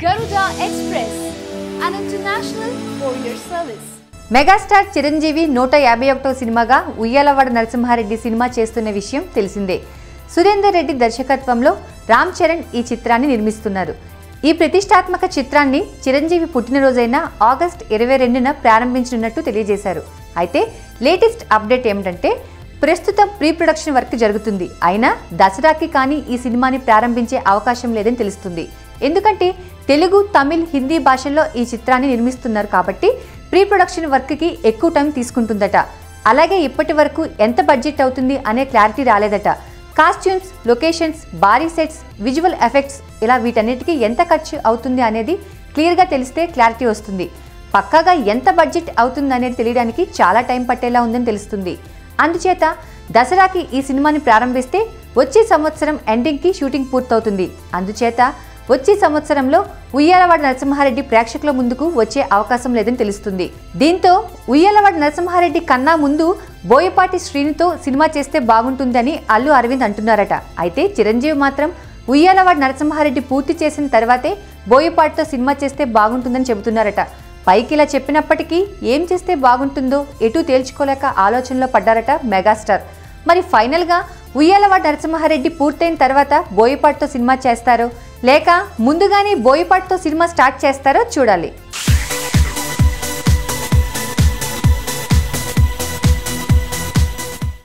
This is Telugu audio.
Express Express, an international courier service megastar Chiranjeevi నూట యాభై ఒకటో సినిమాగా ఉయ్యాలవాడ నరసింహారెడ్డి సినిమా చేస్తున్న విషయం తెలిసిందే. సురేందర్ రెడ్డి దర్శకత్వంలో రామ్ చరణ్ ఈ చిత్రాన్ని నిర్మిస్తున్నారు. ఈ ప్రతిష్టాత్మక చిత్రాన్ని చిరంజీవి పుట్టినరోజైన ఆగస్ట్ ఇరవై రెండున ప్రారంభించనున్నట్టు తెలియజేశారు. అయితే లేటెస్ట్ అప్డేట్ ఏమిటంటే ప్రస్తుతం ప్రీ ప్రొడక్షన్ వర్క్ జరుగుతుంది. అయినా దసరాకి కానీ ఈ సినిమాని ప్రారంభించే అవకాశం లేదని తెలుస్తుంది. ఎందుకంటే తెలుగు తమిళ్ హిందీ భాషల్లో ఈ చిత్రాన్ని నిర్మిస్తున్నారు కాబట్టి ప్రీ ప్రొడక్షన్ వర్క్కి ఎక్కువ టైం తీసుకుంటుందట. అలాగే ఇప్పటి వరకు ఎంత బడ్జెట్ అవుతుంది అనే క్లారిటీ రాలేదట. కాస్ట్యూమ్స్ లొకేషన్స్ భారీ సెట్స్ విజువల్ ఎఫెక్ట్స్ ఇలా వీటన్నిటికీ ఎంత ఖర్చు అవుతుంది అనేది క్లియర్గా తెలిస్తే క్లారిటీ వస్తుంది. పక్కాగా ఎంత బడ్జెట్ అవుతుంది అనేది తెలియడానికి చాలా టైం పట్టేలా ఉందని తెలుస్తుంది. అందుచేత దసరాకి ఈ సినిమాని ప్రారంభిస్తే వచ్చే సంవత్సరం ఎండింగ్కి షూటింగ్ పూర్తవుతుంది. అందుచేత వచ్చే సంవత్సరంలో ఉయ్యాలవాడ నరసింహారెడ్డి ప్రేక్షకుల ముందుకు వచ్చే అవకాశం లేదని తెలుస్తుంది. దీంతో ఉయ్యాలవాడ నరసింహారెడ్డి కన్నా ముందు బోయపాటి శ్రీనితో సినిమా చేస్తే బాగుంటుందని అల్లు అరవింద్ అంటున్నారట. అయితే చిరంజీవి మాత్రం ఉయ్యాలవాడ నరసింహారెడ్డి పూర్తి చేసిన తర్వాతే బోయపాటితో సినిమా చేస్తే బాగుంటుందని చెబుతున్నారట. పైకి ఇలా చెప్పినప్పటికీ ఏం చేస్తే బాగుంటుందో ఎటు తేల్చుకోలేక ఆలోచనలో పడ్డారట మెగాస్టార్. మరి ఫైనల్గా ఉయ్యాలవాడ నరసింహారెడ్డి పూర్తయిన తర్వాత బోయపాటుతో సినిమా చేస్తారో లేక ముందుగానే బోయపాటుతో సినిమా స్టార్ట్ చేస్తారో చూడాలి.